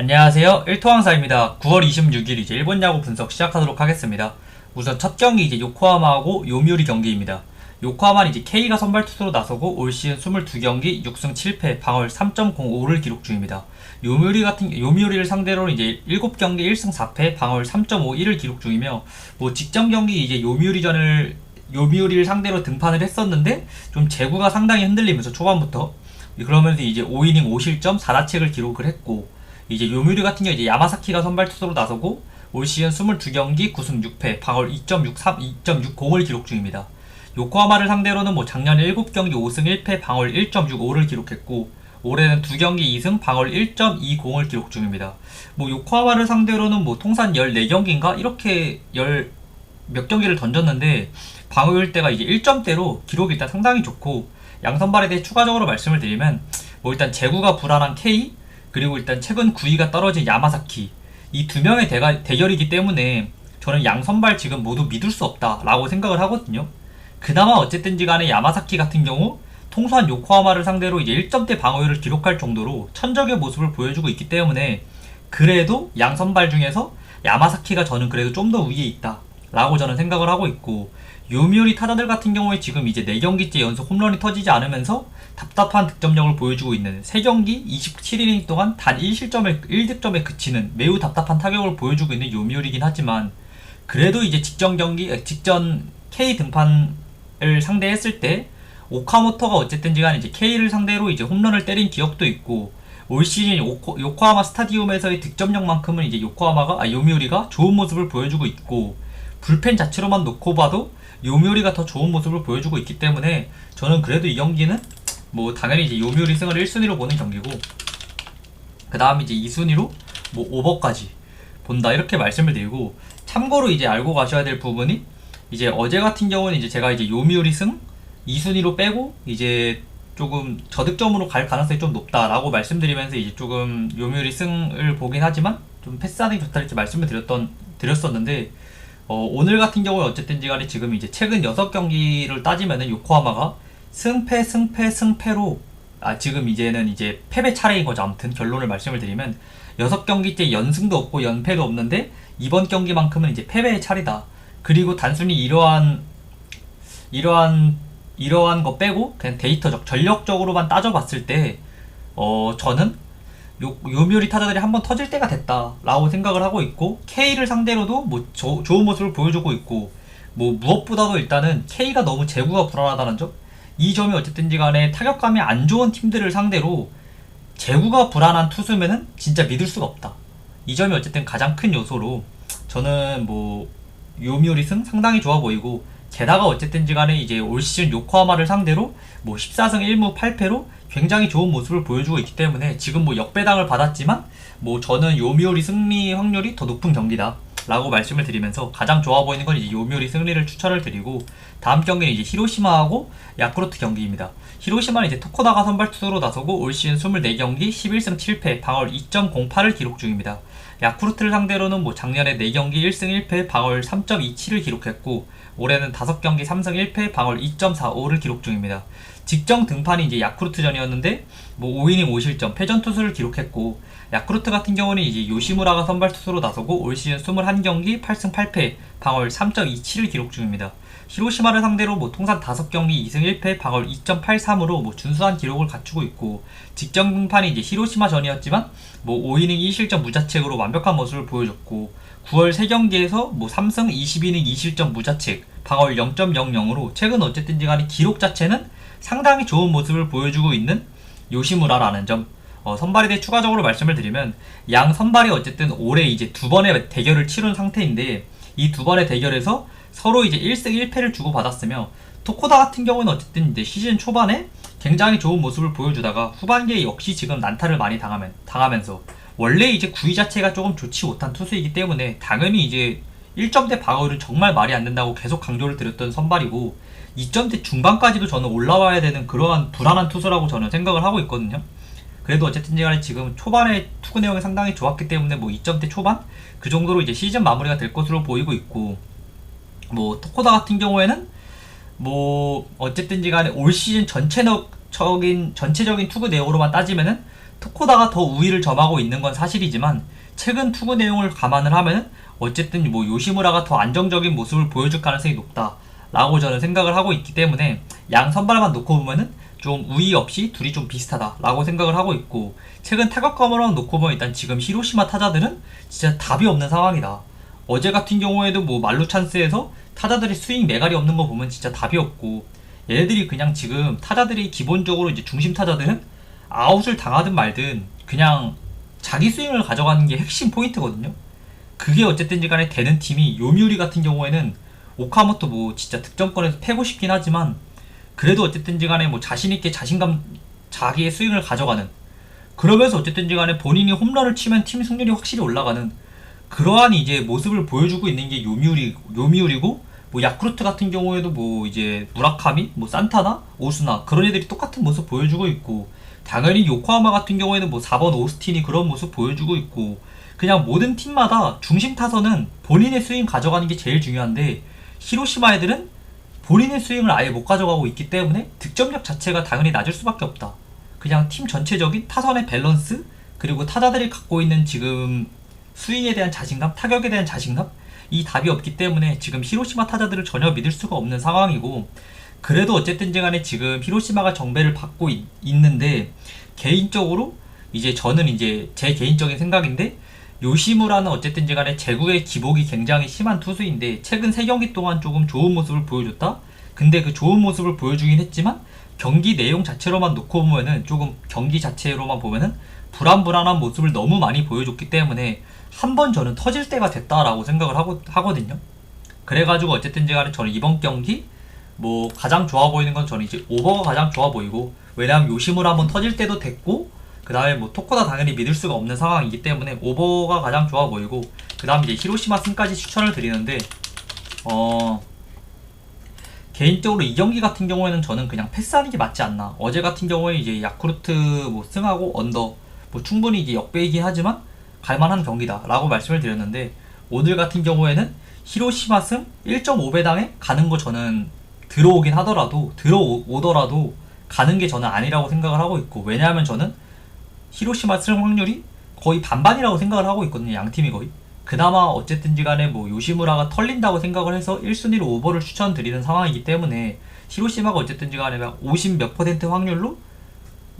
안녕하세요. 1토항사입니다. 9월 26일 이제 일본 야구 분석 시작하도록 하겠습니다. 우선 첫 경기 이제 요코하마하고 요미우리 경기입니다. 요코하마는 이제 K가 선발 투수로 나서고 올 시즌 22경기 6승 7패 방어율 3.05를 기록 중입니다. 요미우리 같은 요미우리를 상대로 이제 7경기 1승 4패 방어율 3.51을 기록 중이며 뭐 직전 경기 이제 요미우리전을 요미우리를 상대로 등판을 했었는데 좀 제구가 상당히 흔들리면서 초반부터 그러면서 이제 5이닝 5실점 4다책을 기록을 했고 이제 요미우리 같은 경우 이제 야마사키가 선발 투수로 나서고 올 시즌 22경기 9승 6패 방어율 2.63 2.60을 기록 중입니다. 요코하마를 상대로는 뭐 작년 7경기 5승 1패 방어율 1.65를 기록했고 올해는 2경기 2승 방어율 1.20을 기록 중입니다. 뭐 요코하마를 상대로는 뭐 통산 14경기인가 이렇게 열몇 경기를 던졌는데 방어율대가 이제 1점대로 기록이 일단 상당히 좋고 양선발에 대해 추가적으로 말씀을 드리면 뭐 일단 제구가 불안한 K 그리고 일단 최근 9위가 떨어진 야마사키 이 두 명의 대가, 대결이기 때문에 저는 양 선발 지금 모두 믿을 수 없다라고 생각을 하거든요. 그나마 어쨌든지 간에 야마사키 같은 경우 통수한 요코하마를 상대로 이제 1점대 방어율을 기록할 정도로 천적의 모습을 보여주고 있기 때문에 그래도 양 선발 중에서 야마사키가 저는 그래도 좀 더 위에 있다 라고 저는 생각을 하고 있고 요미우리 타자들 같은 경우에 지금 이제 4경기째 연속 홈런이 터지지 않으면서 답답한 득점력을 보여주고 있는 3경기 27이닝 동안 단 1실점에 1득점에 그치는 매우 답답한 타격을 보여주고 있는 요미우리긴 하지만 그래도 이제 직전 경기 아, 직전 K 등판을 상대했을 때 오카모토가 어쨌든지 간에 이제 K를 상대로 이제 홈런을 때린 기억도 있고 올 시즌 요코, 요코하마 스타디움에서의 득점력만큼은 이제 요코하마가 아 요미우리가 좋은 모습을 보여주고 있고 불펜 자체로만 놓고 봐도 요미우리가 더 좋은 모습을 보여주고 있기 때문에 저는 그래도 이 경기는 뭐 당연히 이제 요미우리 승을 1순위로 보는 경기고 그 다음 이제 2순위로 뭐 오버까지 본다 이렇게 말씀을 드리고 참고로 이제 알고 가셔야 될 부분이 이제 어제 같은 경우는 이제 제가 이제 요미우리 승 2순위로 빼고 이제 조금 저득점으로 갈 가능성이 좀 높다라고 말씀드리면서 이제 조금 요미우리 승을 보긴 하지만 좀 패스하는 게 좋다 이렇게 말씀을 드렸던 드렸었는데 어, 오늘 같은 경우에 어쨌든지 간에 지금 이제 최근 6경기를 따지면은 요코하마가 승패 승패 승패로 아 지금 이제는 이제 패배 차례인 거죠. 아무튼 결론을 말씀을 드리면 6경기째 연승도 없고 연패도 없는데 이번 경기만큼은 이제 패배의 차례다. 그리고 단순히 이러한 이러한 이러한 거 빼고 그냥 데이터적 전력적으로만 따져봤을 때 어 저는 요, 요미우리 타자들이 한번 터질 때가 됐다라고 생각을 하고 있고 K를 상대로도 뭐 조, 좋은 모습을 보여주고 있고 뭐 무엇보다도 일단은 K가 너무 제구가 불안하다는 점? 이 점이 어쨌든지 간에 타격감이 안 좋은 팀들을 상대로 제구가 불안한 투수면은 진짜 믿을 수가 없다. 이 점이 어쨌든 가장 큰 요소로 저는 뭐 요미우리 승 상당히 좋아 보이고 게다가 어쨌든지 간에 이제 올 시즌 요코하마를 상대로 뭐 14승 1무 8패로 굉장히 좋은 모습을 보여주고 있기 때문에 지금 뭐 역배당을 받았지만 뭐 저는 요미우리 승리 확률이 더 높은 경기다 라고 말씀을 드리면서 가장 좋아 보이는 건 이제 요미우리 승리를 추천을 드리고 다음 경기는 이제 히로시마하고 야쿠르트 경기입니다. 히로시마는 이제 토코다가 선발 투수로 나서고 올 시즌 24경기 11승 7패 방어율 2.08을 기록 중입니다. 야쿠르트를 상대로는 뭐 작년에 4경기 1승 1패 방어율 3.27을 기록했고 올해는 5경기 3승 1패 방어율 2.45를 기록 중입니다. 직전 등판이 이제 야쿠르트전이었는데 뭐 5이닝 5실점 패전 투수를 기록했고 야쿠르트 같은 경우는 이제 요시무라가 선발 투수로 나서고 올 시즌 21경기 8승 8패 방어율 3.27을 기록 중입니다. 히로시마를 상대로 뭐 통산 5경기 2승 1패 방어율 2.83으로 뭐 준수한 기록을 갖추고 있고 직전 등판이 이제 히로시마 전이었지만 뭐 5이닝 2실점 무자책으로 완벽한 모습을 보여줬고 9월 3경기에서 뭐 3승 22이닝 2실점 무자책 방어율 0.00으로 최근 어쨌든지 간에 기록 자체는 상당히 좋은 모습을 보여주고 있는 요시무라라는 점. 어, 선발에 대해 추가적으로 말씀을 드리면 양 선발이 어쨌든 올해 이제 두 번의 대결을 치른 상태인데 이 두 번의 대결에서 서로 이제 1승 1패를 주고 받았으며 토코다 같은 경우는 어쨌든 이제 시즌 초반에 굉장히 좋은 모습을 보여주다가 후반기에 역시 지금 난타를 많이 당하면, 당하면서 원래 이제 구위 자체가 조금 좋지 못한 투수이기 때문에 당연히 이제 1점대 방어율은 정말 말이 안 된다고 계속 강조를 드렸던 선발이고 2점대 중반까지도 저는 올라와야 되는 그러한 불안한 투수라고 저는 생각을 하고 있거든요. 그래도 어쨌든 간에 지금 초반에 투구 내용이 상당히 좋았기 때문에 뭐 2점대 초반 그 정도로 이제 시즌 마무리가 될 것으로 보이고 있고 뭐 토코다 같은 경우에는 뭐 어쨌든지 간에 올 시즌 전체적인 전체적인 투구 내용으로만 따지면은 토코다가 더 우위를 점하고 있는 건 사실이지만 최근 투구 내용을 감안을 하면은 어쨌든 뭐 요시무라가 더 안정적인 모습을 보여줄 가능성이 높다라고 저는 생각을 하고 있기 때문에 양 선발만 놓고 보면은 좀 우위 없이 둘이 좀 비슷하다라고 생각을 하고 있고 최근 타격감으로 놓고 보면 일단 지금 히로시마 타자들은 진짜 답이 없는 상황이다. 어제 같은 경우에도 뭐 말루 찬스에서 타자들이 스윙 매갈이 없는 거 보면 진짜 답이 없고 얘네들이 그냥 지금 타자들이 기본적으로 이제 중심 타자들은 아웃을 당하든 말든 그냥 자기 스윙을 가져가는 게 핵심 포인트거든요. 그게 어쨌든지 간에 되는 팀이 요미우리 같은 경우에는 오카모토 뭐 진짜 득점권에서 패고 싶긴 하지만 그래도 어쨌든지 간에 뭐 자신있게 자신감 자기의 스윙을 가져가는 그러면서 어쨌든지 간에 본인이 홈런을 치면 팀 승률이 확실히 올라가는 그러한 이제 모습을 보여주고 있는 게 요미우리 요미우리고 뭐 야쿠르트 같은 경우에도 뭐 이제 무라카미, 뭐 산타나, 오스나 그런 애들이 똑같은 모습 보여주고 있고 당연히 요코하마 같은 경우에는 뭐 4번 오스틴이 그런 모습 보여주고 있고 그냥 모든 팀마다 중심 타선은 본인의 스윙 가져가는 게 제일 중요한데 히로시마 애들은 본인의 스윙을 아예 못 가져가고 있기 때문에 득점력 자체가 당연히 낮을 수밖에 없다. 그냥 팀 전체적인 타선의 밸런스 그리고 타자들이 갖고 있는 지금 스윙에 대한 자신감, 타격에 대한 자신감 이 답이 없기 때문에 지금 히로시마 타자들을 전혀 믿을 수가 없는 상황이고 그래도 어쨌든지 간에 지금 히로시마가 정배를 받고 있, 있는데 개인적으로 이제 저는 이제 제 개인적인 생각인데 요시무라는 어쨌든지 간에 제국의 기복이 굉장히 심한 투수인데 최근 3경기 동안 조금 좋은 모습을 보여줬다? 근데 그 좋은 모습을 보여주긴 했지만 경기 내용 자체로만 놓고 보면은 조금 경기 자체로만 보면은 불안불안한 모습을 너무 많이 보여줬기 때문에 한 번 저는 터질 때가 됐다라고 생각을 하고, 하거든요. 그래가지고 어쨌든지 간에 저는 이번 경기 뭐 가장 좋아 보이는 건 저는 이제 오버가 가장 좋아 보이고 왜냐하면 요시무라 한번 터질 때도 됐고 그 다음에 뭐 토코다 당연히 믿을 수가 없는 상황이기 때문에 오버가 가장 좋아 보이고 그 다음 이제 히로시마 승까지 추천을 드리는데 어 개인적으로 이 경기 같은 경우에는 저는 그냥 패스하는 게 맞지 않나 어제 같은 경우에 이제 야쿠르트 뭐 승하고 언더 뭐 충분히 이제 역배이긴 하지만 갈만한 경기다라고 말씀을 드렸는데 오늘 같은 경우에는 히로시마 승 1.5배당에 가는 거 저는 들어오긴 하더라도 들어오더라도 가는 게 저는 아니라고 생각을 하고 있고 왜냐하면 저는 히로시마 승 확률이 거의 반반이라고 생각을 하고 있거든요 양 팀이 거의. 그나마 어쨌든지 간에 뭐 요시무라가 털린다고 생각을 해서 1순위로 오버를 추천드리는 상황이기 때문에 히로시마가 어쨌든지 간에 50몇 퍼센트 확률로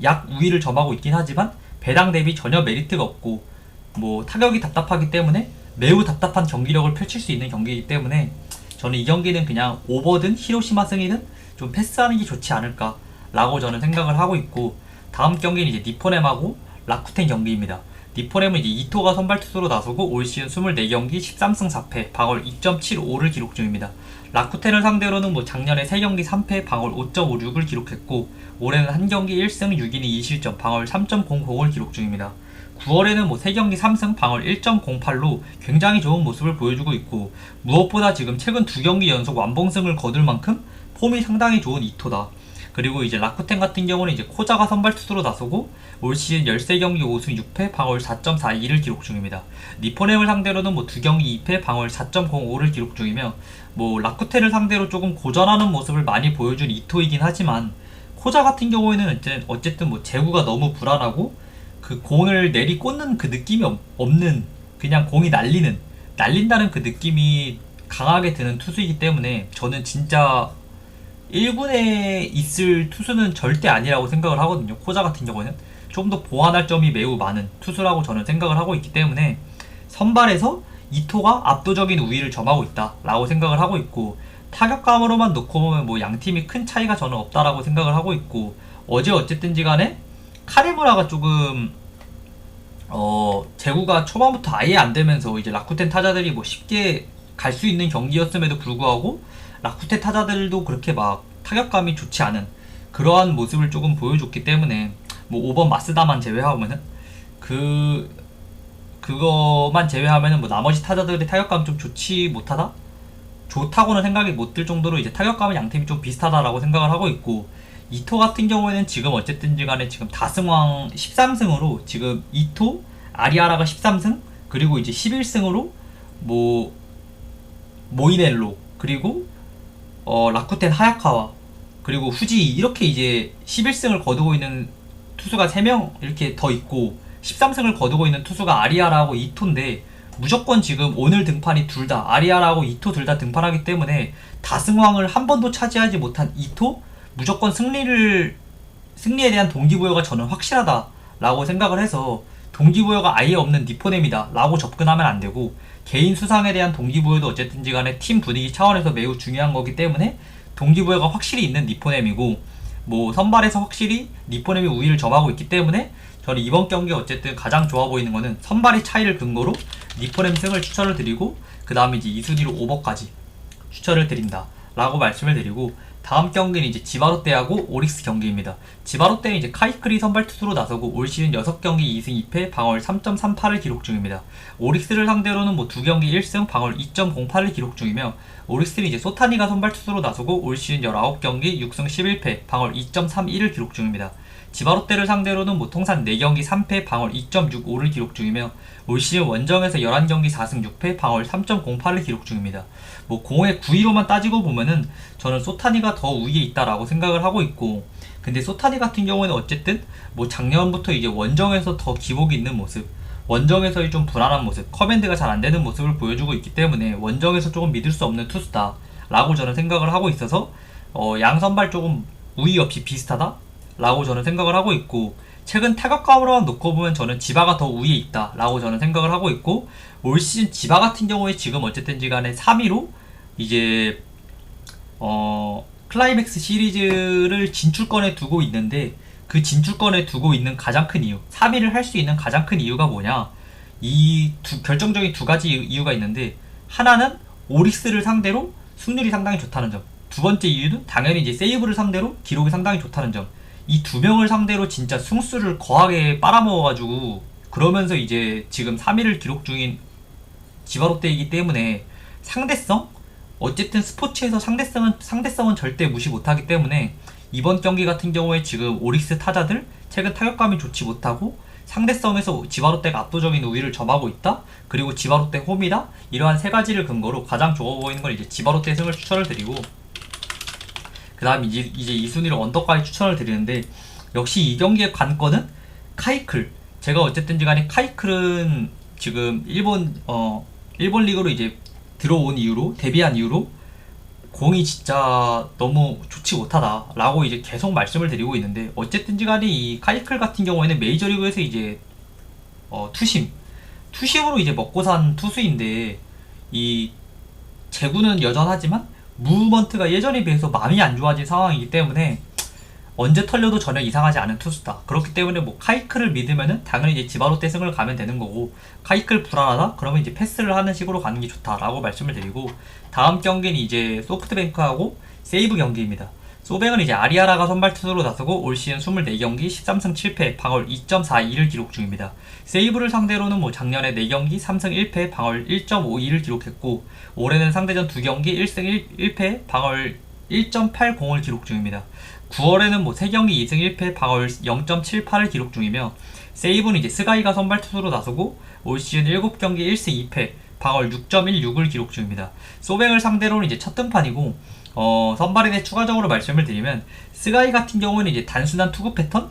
약 우위를 점하고 있긴 하지만 배당 대비 전혀 메리트가 없고 뭐 타격이 답답하기 때문에 매우 답답한 경기력을 펼칠 수 있는 경기이기 때문에 저는 이 경기는 그냥 오버든 히로시마 승이든 좀 패스하는 게 좋지 않을까라고 저는 생각을 하고 있고 다음 경기는 이제 니포넴하고 라쿠텐 경기입니다. 니포넴은 이제 이토가 선발 투수로 나서고 올 시즌 24경기 13승 4패 방어율 2.75를 기록 중입니다. 라쿠텐을 상대로는 뭐 작년에 3경기 3패 방어율 5.56을 기록했고 올해는 한 경기 1승 6이니 2실점 방어율 3.00을 기록 중입니다. 9월에는 뭐 3경기 3승 방어율 1.08로 굉장히 좋은 모습을 보여주고 있고 무엇보다 지금 최근 2경기 연속 완봉승을 거둘 만큼 폼이 상당히 좋은 이토다. 그리고 이제 라쿠텐 같은 경우는 이제 코자가 선발 투수로 나서고 올 시즌 13경기 5승 6패 방어율 4.42를 기록 중입니다. 니포넴을 상대로는 뭐 2경기 2패 방어율 4.05를 기록 중이며 뭐 라쿠텐을 상대로 조금 고전하는 모습을 많이 보여준 이토이긴 하지만 코자 같은 경우에는 어쨌든 뭐 제구가 너무 불안하고 그 공을 내리 꽂는 그 느낌이 없는 그냥 공이 날리는 날린다는 그 느낌이 강하게 드는 투수이기 때문에 저는 진짜 1군에 있을 투수는 절대 아니라고 생각을 하거든요. 코자 같은 경우는 좀 더 보완할 점이 매우 많은 투수라고 저는 생각을 하고 있기 때문에 선발에서 이토가 압도적인 우위를 점하고 있다라고 생각을 하고 있고 타격감으로만 놓고 보면 뭐 양 팀이 큰 차이가 저는 없다라고 생각을 하고 있고 어제 어쨌든지 간에 카레무라가 조금 어 제구가 초반부터 아예 안 되면서 이제 라쿠텐 타자들이 뭐 쉽게 갈 수 있는 경기였음에도 불구하고 라쿠텐 타자들도 그렇게 막 타격감이 좋지 않은 그러한 모습을 조금 보여줬기 때문에 뭐 5번 마스다만 제외하면은 그 그거만 제외하면은 뭐 나머지 타자들의 타격감 좀 좋지 못하다? 좋다고는 생각이 못 들 정도로 이제 타격감은 양팀이 좀 비슷하다라고 생각을 하고 있고 이토 같은 경우에는 지금 어쨌든지 간에 지금 다승왕 13승으로 지금 이토, 아리아라가 13승, 그리고 이제 11승으로 뭐 모이넬로 그리고 어 라쿠텐 하야카와 그리고 후지 이렇게 이제 11승을 거두고 있는 투수가 3명 이렇게 더 있고 13승을 거두고 있는 투수가 아리아라고 이토인데 무조건 지금 오늘 등판이 둘 다 아리아라고 이토 둘 다 등판하기 때문에 다승왕을 한 번도 차지하지 못한 이토 무조건 승리를 승리에 대한 동기부여가 저는 확실하다라고 생각을 해서 동기부여가 아예 없는 니포넴이다라고 접근하면 안 되고 개인 수상에 대한 동기부여도 어쨌든지 간에 팀 분위기 차원에서 매우 중요한 거기 때문에 동기부여가 확실히 있는 니포넴이고 뭐 선발에서 확실히 니포넴이 우위를 점하고 있기 때문에 저는 이번 경기 어쨌든 가장 좋아 보이는 거는 선발의 차이를 근거로 니포넴 승을 추천을 드리고 그 다음에 이제 이순위로 오버까지 추천을 드린다 라고 말씀을 드리고 다음 경기는 이제 지바롯데하고 오릭스 경기입니다. 지바롯데는 이제 카이클이 선발 투수로 나서고 올 시즌 6경기 2승 2패 방어율 3.38을 기록 중입니다. 오릭스를 상대로는 뭐 2경기 1승 방어율 2.08을 기록 중이며 오릭스는 이제 소타니가 선발 투수로 나서고 올 시즌 19경기 6승 11패 방어율 2.31을 기록 중입니다. 지바롯데를 상대로는 뭐 통산 4경기 3패 방어율 2.65를 기록 중이며 올 시즌 원정에서 11경기 4승 6패 방어율 3.08을 기록 중입니다. 뭐 공의 9위로만 따지고 보면은 저는 소타니가 더 우위에 있다라고 생각을 하고 있고 근데 소타니 같은 경우에는 어쨌든 뭐 작년부터 이제 원정에서 더 기복이 있는 모습 원정에서의 좀 불안한 모습 커맨드가 잘 안 되는 모습을 보여주고 있기 때문에 원정에서 조금 믿을 수 없는 투수다 라고 저는 생각을 하고 있어서 어, 양 선발 조금 우위 없이 비슷하다 라고 저는 생각을 하고 있고 최근 타격감으로 놓고 보면 저는 지바가 더 우위에 있다 라고 저는 생각을 하고 있고 올 시즌 지바 같은 경우에 지금 어쨌든지 간에 3위로 이제 어 클라이맥스 시리즈를 진출권에 두고 있는데 그 진출권에 두고 있는 가장 큰 이유 3위를 할 수 있는 가장 큰 이유가 뭐냐? 이 두, 결정적인 두 가지 이유가 있는데 하나는 오릭스를 상대로 승률이 상당히 좋다는 점 두 번째 이유는 당연히 이제 세이브를 상대로 기록이 상당히 좋다는 점 이 두 명을 상대로 진짜 승수를 거하게 빨아먹어가지고 그러면서 이제 지금 3위를 기록 중인 지바롯데이기 때문에 상대성 어쨌든 스포츠에서 상대성은 상대성은 절대 무시 못하기 때문에 이번 경기 같은 경우에 지금 오릭스 타자들 최근 타격감이 좋지 못하고 상대성에서 지바롯데가 압도적인 우위를 점하고 있다. 그리고 지바롯데 홈이다. 이러한 세 가지를 근거로 가장 좋아 보이는 건 이제 지바롯데 승을 추천을 드리고 그 다음 이제 이제 이 순위를 언더까지 추천을 드리는데 역시 이 경기의 관건은 카이클. 제가 어쨌든지 간에 카이클은 지금 일본 어 일본 리그로 이제 들어온 이후로 데뷔한 이후로 공이 진짜 너무 좋지 못하다라고 이제 계속 말씀을 드리고 있는데 어쨌든지 간에 이 카이클 같은 경우에는 메이저리그에서 이제 어, 투심 투심으로 이제 먹고 산 투수인데 이 제구는 여전하지만 무브먼트가 예전에 비해서 많이 안 좋아진 상황이기 때문에 언제 털려도 전혀 이상하지 않은 투수다. 그렇기 때문에 뭐 카이클을 믿으면은 당연히 이제 지바로 떼승을 가면 되는 거고 카이클 불안하다? 그러면 이제 패스를 하는 식으로 가는 게 좋다라고 말씀을 드리고 다음 경기는 이제 소프트뱅크하고 세이브 경기입니다. 소뱅은 이제 아리아라가 선발 투수로 나서고 올 시즌 24경기 13승 7패 방어율 2.42를 기록 중입니다. 세이브를 상대로는 뭐 작년에 4경기 3승 1패 방어율 1.52를 기록했고 올해는 상대전 2경기 1승 1, 1패 방어율 1.80을 기록 중입니다. 9월에는 뭐 3경기 2승 1패 방어율 0.78을 기록 중이며 세이브는 이제 스가이가 선발 투수로 나서고 올 시즌 7경기 1승 2패 방어율 6.16을 기록 중입니다. 소뱅을 상대로는 이제 첫 등판이고 어, 선발에 추가적으로 말씀을 드리면 스가이 같은 경우는 이제 단순한 투구 패턴?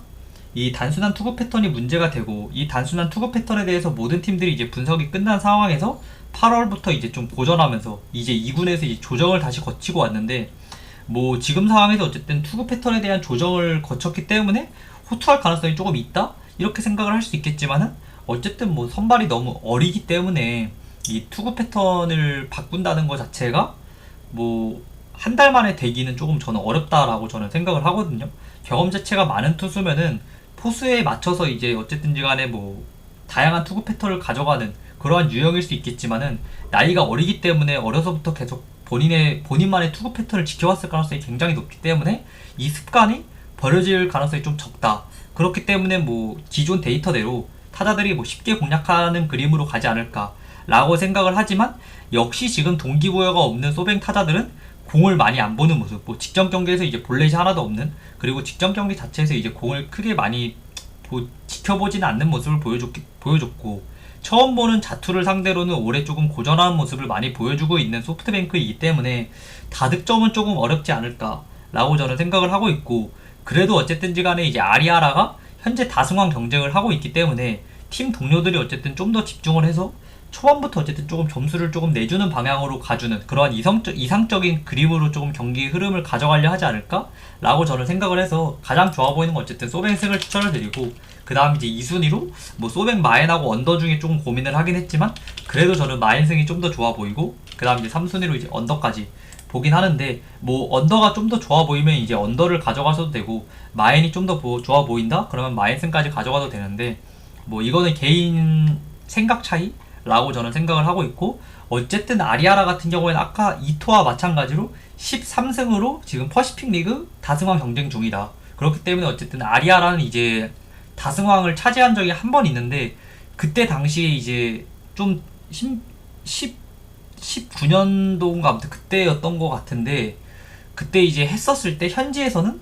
이 단순한 투구 패턴이 문제가 되고 이 단순한 투구 패턴에 대해서 모든 팀들이 이제 분석이 끝난 상황에서 8월부터 이제 좀 고전하면서 이제 2군에서 이제 조정을 다시 거치고 왔는데 뭐 지금 상황에서 어쨌든 투구 패턴에 대한 조정을 거쳤기 때문에 호투할 가능성이 조금 있다? 이렇게 생각을 할 수 있겠지만은 어쨌든 뭐 선발이 너무 어리기 때문에 이 투구 패턴을 바꾼다는 것 자체가 뭐 한 달 만에 되기는 조금 저는 어렵다라고 저는 생각을 하거든요. 경험 자체가 많은 투수면은 포수에 맞춰서 이제 어쨌든지 간에 뭐 다양한 투구 패턴을 가져가는 그러한 유형일 수 있겠지만은 나이가 어리기 때문에 어려서부터 계속 본인의 본인만의 투구 패턴을 지켜왔을 가능성이 굉장히 높기 때문에 이 습관이 버려질 가능성이 좀 적다. 그렇기 때문에 뭐 기존 데이터대로 타자들이 뭐 쉽게 공략하는 그림으로 가지 않을까라고 생각을 하지만 역시 지금 동기부여가 없는 소뱅 타자들은 공을 많이 안 보는 모습, 뭐 직전 경기에서 이제 볼넷이 하나도 없는 그리고 직전 경기 자체에서 이제 공을 크게 많이 보, 지켜보지는 않는 모습을 보여줬, 보여줬고 처음 보는 자투를 상대로는 올해 조금 고전한 모습을 많이 보여주고 있는 소프트뱅크이기 때문에 다득점은 조금 어렵지 않을까라고 저는 생각을 하고 있고 그래도 어쨌든지 간에 이제 아리아라가 현재 다승왕 경쟁을 하고 있기 때문에 팀 동료들이 어쨌든 좀 더 집중을 해서 초반부터 어쨌든 조금 점수를 조금 내주는 방향으로 가주는 그러한 이성적, 이상적인 그림으로 조금 경기 흐름을 가져가려 하지 않을까? 라고 저는 생각을 해서 가장 좋아 보이는 건 어쨌든 소뱅승을 추천을 드리고 그 다음 이제 2순위로 뭐 소뱅 마엔하고 언더 중에 조금 고민을 하긴 했지만 그래도 저는 마엔승이 좀 더 좋아 보이고 그 다음 이제 3순위로 이제 언더까지 보긴 하는데 뭐 언더가 좀 더 좋아 보이면 이제 언더를 가져가셔도 되고 마엔이 좀 더 좋아 보인다? 그러면 마엔승까지 가져가도 되는데 뭐 이거는 개인 생각 차이 라고 저는 생각을 하고 있고 어쨌든 아리아라 같은 경우에는 아까 이토와 마찬가지로 13승으로 지금 퍼시픽 리그 다승왕 경쟁 중이다. 그렇기 때문에 어쨌든 아리아라는 이제 다승왕을 차지한 적이 한 번 있는데 그때 당시에 이제 좀 10, 10 19년도인가 아무튼 그때였던 것 같은데 그때 이제 했었을 때 현지에서는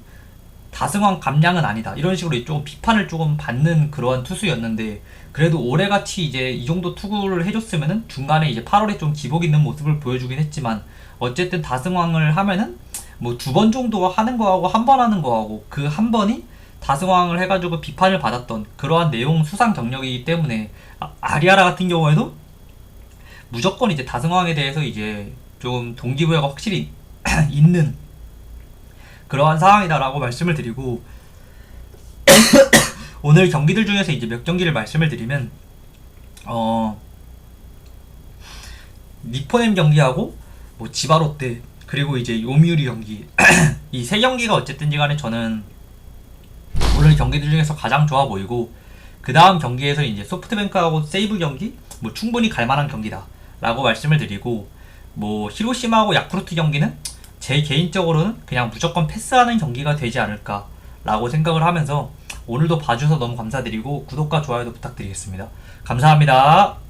다승왕 감량은 아니다. 이런 식으로 좀 비판을 조금 받는 그러한 투수였는데 그래도 올해같이 이제 이 정도 투구를 해줬으면은 중간에 이제 8월에 좀 기복 있는 모습을 보여주긴 했지만 어쨌든 다승왕을 하면은 뭐 두 번 정도 하는 거하고 한 번 하는 거하고 그 한 번이 다승왕을 해가지고 비판을 받았던 그러한 내용 수상 경력이기 때문에 아, 아리아라 같은 경우에도 무조건 이제 다승왕에 대해서 이제 좀 동기부여가 확실히 있는 그러한 상황이다라고 말씀을 드리고 오늘 경기들 중에서 이제 몇 경기를 말씀을 드리면 어 니포넴 경기하고 뭐 지바롯데 그리고 이제 요미우리 경기. 이 세 경기가 어쨌든지 간에 저는 오늘 경기들 중에서 가장 좋아 보이고 그 다음 경기에서 이제 소프트뱅크하고 세이브 경기 뭐 충분히 갈만한 경기다 라고 말씀을 드리고 뭐 히로시마하고 야쿠르트 경기는 제 개인적으로는 그냥 무조건 패스하는 경기가 되지 않을까라고 생각을 하면서 오늘도 봐주셔서 너무 감사드리고 구독과 좋아요도 부탁드리겠습니다. 감사합니다.